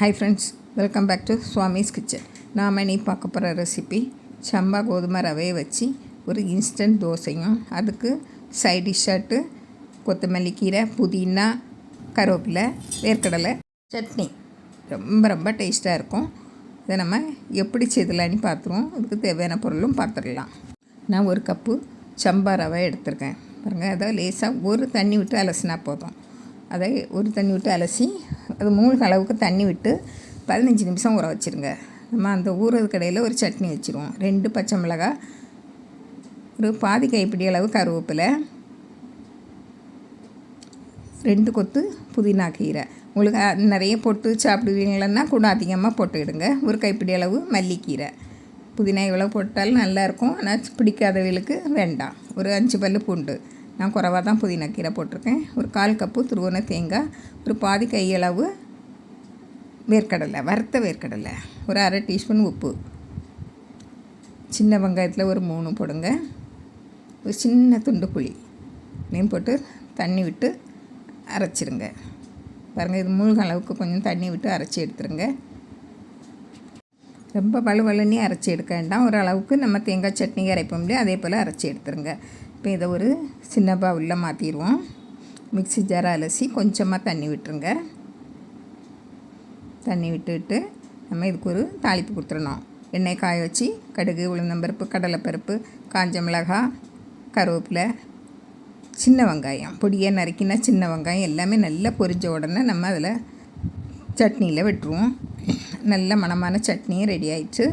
Hi friends welcome back to Swami's kitchen நாம் நீ பார்க்க போகிற ரெசிபி சம்பா கோதுமை ரவையை வச்சு ஒரு இன்ஸ்டன்ட் தோசையும் அதுக்கு சைட் டிஷ்ஷாட்டு கொத்தமல்லி கீரை புதினா கருவேப்பிலை வேர்க்கடலை சட்னி. ரொம்ப ரொம்ப டேஸ்ட்டாக இருக்கும். இதை நம்ம எப்படி செய்தலான்னு பார்த்துருவோம். இதுக்கு தேவையான பொருளும் பார்த்துடலாம். நான் ஒரு கப்பு சம்பா ரவை எடுத்திருக்கேன். பாருங்கள் அதை லேசாக ஒரு தண்ணி விட்டு அலசினா போதும். அதை ஒரு தண்ணி விட்டு அலசி அது மூழ்க அளவுக்கு தண்ணி விட்டு பதினஞ்சு நிமிஷம் ஊற வச்சுருங்க. நம்ம அந்த ஊறது கடையில் ஒரு சட்னி வச்சுருவோம். ரெண்டு பச்சை மிளகாய் ஒரு பாதி கைப்பிடி அளவு கருவேப்பிலை ரெண்டு கொத்து புதினா கீரை. உங்களுக்கு நிறைய போட்டு சாப்பிடுவீங்களன்னா கூட அதிகமாக போட்டுக்கிடுங்க ஒரு கைப்பிடி அளவு மல்லிக்கீரை புதினா இவ்வளோ போட்டாலும் நல்லாயிருக்கும் ஆனால் பிடிக்காதவர்களுக்கு வேண்டாம். ஒரு அஞ்சு பல் பூண்டு. நான் குறவாக தான் புதினா கீரை போட்டிருக்கேன். ஒரு கால் கப்பு துருவன தேங்காய் ஒரு பாதி கையளவு வேர்க்கடலை வறுத்த வேர்க்கடலை ஒரு அரை டீஸ்பூன் உப்பு. சின்ன வெங்காயத்தில் ஒரு மூணு போடுங்க. ஒரு சின்ன துண்டு புளி. இதையும் போட்டு தண்ணி விட்டு அரைச்சிருங்க. பாருங்கள் இது மூழ்க அளவுக்கு கொஞ்சம் தண்ணி விட்டு அரைச்சி எடுத்துருங்க. ரொம்ப வலுவலுன்னே அரைச்சி எடுக்க வேண்டாம். ஒரு அளவுக்கு நம்ம தேங்காய் சட்னி அரைப்போம் இல்லையா? அதே போல் அரைச்சி எடுத்துருங்க. இப்போ இதை ஒரு சின்ன பவுலில் மாற்றிடுவோம் மிக்ஸி ஜாரை அலசி கொஞ்சமாக தண்ணி விட்டுருங்க. தண்ணி விட்டுவிட்டு நம்ம இதுக்கு ஒரு தாளிப்பு கொடுத்துடணும். எண்ணெய் காய வச்சு கடுகு உளுந்தம்பருப்பு கடலைப்பருப்பு காஞ்ச மிளகாய் கருவேப்பிலை சின்ன வெங்காயம். பொடியாக நறுக்கினா சின்ன வெங்காயம் எல்லாமே நல்லா பொரிஞ்ச உடனே நம்ம அதில் சட்னியில் விட்டுருவோம். நல்ல மணமான சட்னியும் ரெடி ஆயிடுச்சு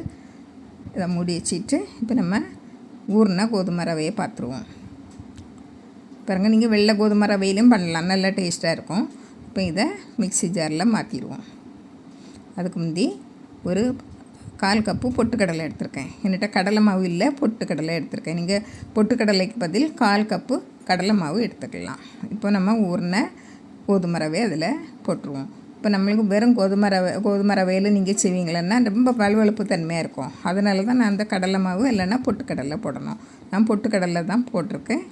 இதை மூடி வச்சுட்டு இப்போ நம்ம ஊர்னா கோதுமை ரவையை பார்த்துருவோம். பாருங்க நீங்கள் வெள்ளை கோதுமை ரவையிலும் பண்ணலாம். நல்லா டேஸ்ட்டாக இருக்கும். இப்போ இதை மிக்ஸி ஜாரில் மாற்றிடுவோம் அதுக்கு முந்தி ஒரு கால் கப்பு பொட்டுக்கடலை எடுத்திருக்கேன். என்கிட்ட கடலை மாவு இல்லை பொட்டுக்கடலை எடுத்திருக்கேன். நீங்கள் பொட்டுக்கடலைக்கு பதில் கால் கப்பு கடலை மாவு எடுத்துக்கலாம். இப்போ நம்ம ஊர்ன கோதுமை ரவை அதில் போட்டுருவோம். இப்போ நம்மளுக்கு வெறும் கோதுமை ரவை கோதுமை ரவையில் நீங்கள் செய்வீங்களன்னா ரொம்ப வலுவழுப்பு தன்மையாக இருக்கும். அதனால தான் நான் அந்த கடலை மாவு இல்லைன்னா பொட்டுக்கடலை போடணும். நான் பொட்டுக்கடலை தான் போட்டிருக்கேன்.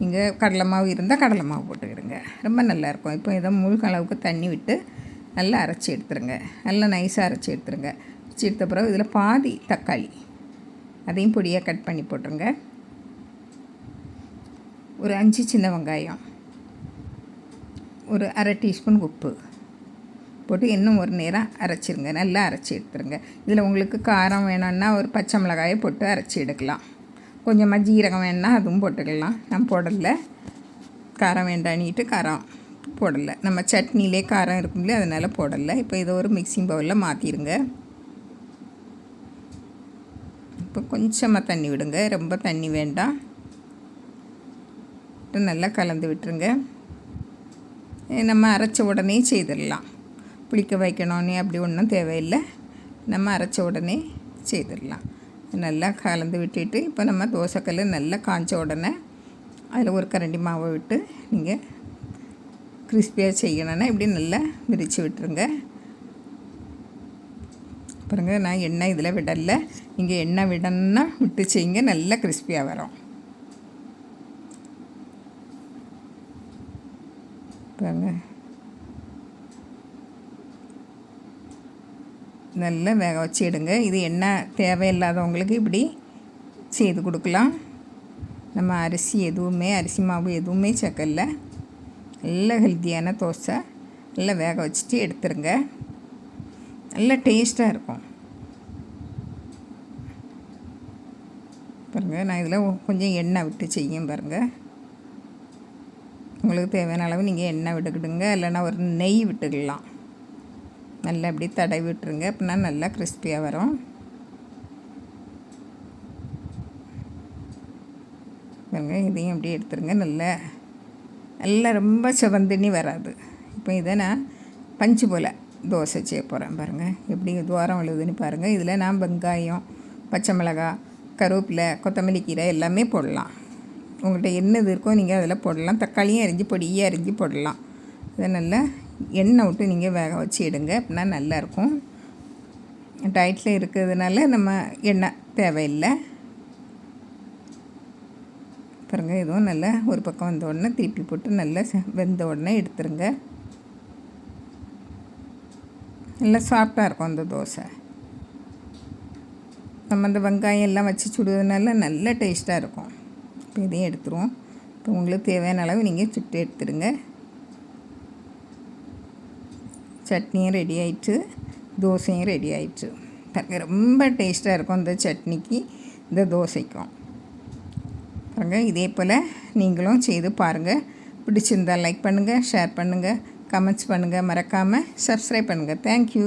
நீங்கள் கடலை மாவு இருந்தால் கடலை மாவு போட்டுக்கிடுங்க. ரொம்ப நல்லாயிருக்கும் இப்போ இதை முழுக்க அளவுக்கு தண்ணி விட்டு நல்லா அரைச்சி எடுத்துருங்க. நல்லா நைஸாக அரைச்சி எடுத்துருங்க. அரைச்சி எடுத்த பிறகு இதில் பாதி தக்காளி. அதையும் பொடியாக கட் பண்ணி போட்டுருங்க. ஒரு அஞ்சு சின்ன வெங்காயம். ஒரு அரை டீஸ்பூன் உப்பு. போட்டு இன்னும் ஒரு நேரம் அரைச்சிருங்க. நல்லா அரைச்சி எடுத்துருங்க. இதில் உங்களுக்கு காரம் வேணும்னா ஒரு பச்சை மிளகாயை போட்டு அரைச்சி எடுக்கலாம். கொஞ்சமாக ஜீரகம் வேணுன்னா அதுவும் போட்டுக்கலாம். நான் போடலை. காரம் வேண்டானிட்டு காரம் போடலை. நம்ம சட்னிலே காரம் இருக்கும்ல அதனால் போடலை. இப்போ இதை ஒரு மிக்சிங் பவுலில் மாற்றிடுங்க இப்போ கொஞ்சமாக தண்ணி விடுங்க. ரொம்ப தண்ணி வேண்டாம். நல்லா கலந்து விட்டுருங்க. நம்ம அரைச்ச உடனே செய்திடலாம். புளிக்க வைக்கணும்னே அப்படி ஒன்றும் தேவையில்லை. நம்ம அரைச்ச உடனே செய்திடலாம். நல்லா கலந்து விட்டுட்டு இப்போ நம்ம தோசைக்கல் நல்லா காஞ்ச உடனே அதில் ஒரு கரண்டி மாவை விட்டு நீங்கள் கிறிஸ்பியாக செய்யணும்னா இப்படி நல்லா விரித்து விட்டுருங்க. பாருங்க நான் எண்ணெய் இதில் விடலை. நீங்கள் எண்ணெய் விடணும்னா விட்டு செய்யுங்க நல்லா கிறிஸ்பியாக வரும். பாருங்கள் நல்லா வேக வச்சு எடுங்க. இது என்ன தேவையில்லாதவங்களுக்கு இப்படி செய்து கொடுக்கலாம். நம்ம அரிசி எதுவுமே அரிசி மாவு எதுவுமே சேர்க்கல. நல்ல ஹெல்த்தியான தோசை நல்லா வேக வச்சுட்டு எடுத்துருங்க. நல்ல டேஸ்ட்டாக இருக்கும். பாருங்கள் நான் இதில் கொஞ்சம் எண்ணெய் விட்டு செய்யும் பாருங்கள் உங்களுக்கு தேவையான அளவு நீங்கள் எண்ணெய் விட்டுக்கிடுங்க. இல்லைன்னா ஒரு நெய் விட்டுக்கலாம். நல்லா இப்படி தடவி விட்டுருங்க. அப்படின்னா நல்லா கிறிஸ்பியாக வரும். பாருங்க இதையும் அப்படி எடுத்துருங்க. நல்லா நல்லா ரொம்ப சிவந்தண்ணி வராது. இப்போ இதை நான் பஞ்சு போல் தோசை செய்ய போகிறேன் பாருங்கள் எப்படி துவாரம் விழுதுன்னு பாருங்கள் இதில் நான் வெங்காயம் பச்சை மிளகா கருவேப்பிலை கொத்தமல்லி கீரை எல்லாமே போடலாம். உங்கள்கிட்ட என்னது இருக்கோ நீங்கள் அதில் போடலாம். தக்காளியும் அரிஞ்சு பொடியாக அரிஞ்சு போடலாம். இதை நல்லா எண்ணெய் விட்டு நீங்கள் வேக வச்சு எடுங்க அப்படின்னா நல்லாயிருக்கும். டயட்டில் இருக்கிறதுனால நம்ம எண்ணெய் தேவையில்லை. பாருங்க இதுவும் நல்லா ஒரு பக்கம் வந்த உடனே திருப்பி போட்டு நல்லா வெந்த உடனே எடுத்துருங்க. நல்லா சாஃப்டாக இருக்கும் அந்த தோசை. நம்ம அந்த வெங்காயம் எல்லாம் வச்சு சுடுறதுனால நல்ல டேஸ்ட்டாக இருக்கும். இப்போ இதையும் எடுத்துருவோம். இப்போ உங்களுக்கு தேவையான அளவு நீங்கள் சுட்டு எடுத்துடுங்க சட்னியும் ரெடி ஆயிடுச்சு தோசையும் ரெடி ஆயிடுச்சு பாருங்க ரொம்ப டேஸ்ட்டாக இருக்கும் இந்த சட்னிக்கு இந்த தோசைக்கும். பாருங்கள் இதே போல் நீங்களும் செய்து பாருங்கள் பிடிச்சிருந்தால் லைக் பண்ணுங்கள் ஷேர் பண்ணுங்கள் கமெண்ட்ஸ் பண்ணுங்கள் மறக்காமல் சப்ஸ்கிரைப் பண்ணுங்கள் தேங்க்யூ